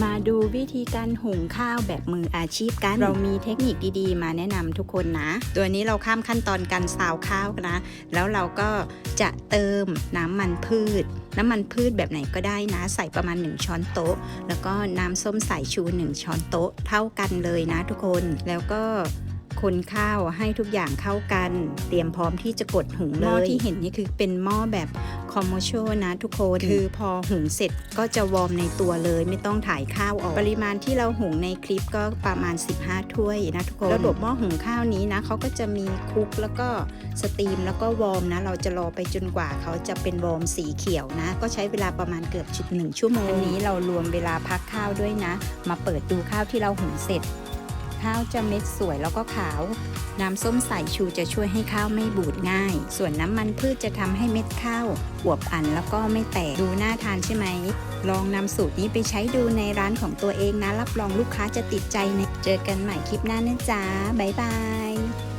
มาดูวิธีการหุงข้าวแบบมืออาชีพกัน เรามีเทคนิคดีๆ มาแนะนำทุกคนนะ ตัวนี้เราข้ามขั้นตอนการซาวข้าวนะ แล้วเราก็จะเติมน้ำมันพืช น้ำมันพืชแบบไหนก็ได้นะ ใส่ประมาณ 1 ช้อนโต๊ะ แล้วก็น้ำส้มสายชู 1 ช้อนโต๊ะ เท่ากันเลยนะทุกคน แล้วก็คนข้าวให้ทุกอย่างเข้ากัน เตรียมพร้อมที่จะกดหุงเลยหม้อที่เห็นนี่คือเป็นหม้อแบบ คอมโมชนะทุกคนคือพอหุงเสร็จก็จะวอร์มในตัวเลย ไม่ต้องถ่ายข้าวออก ปริมาณที่เราหุงในคลิปก็ประมาณ 15 ถ้วยนะทุกคนระบบหม้อหุงข้าวนี้นะเขาก็จะมีคลุกแล้วก็สตรีมแล้วก็วอร์มนะเราจะรอไปจนกว่าเขาจะเป็นวอร์มสีเขียวนะ ก็ใช้เวลาประมาณเกือบชุดหนึ่งชั่วโมงอันนี้เรารวมเวลาพักข้าวด้วยนะ มาเปิดดูข้าวที่เราหุงเสร็จ ข้าวจะเม็ดสวยแล้วก็ขาว น้ำส้มสายชูจะช่วยให้ข้าวไม่บูดง่าย ส่วนน้ำมันพืชจะทำให้เม็ดข้าวอวบอันแล้วก็ไม่แตกดูน่าทานใช่ไหม ลองนำสูตรนี้ไปใช้ดูในร้านของตัวเองนะ รับรองลูกค้าจะติดใจนะเจอกันใหม่คลิปหน้านะจ๊ะบ๊ายบาย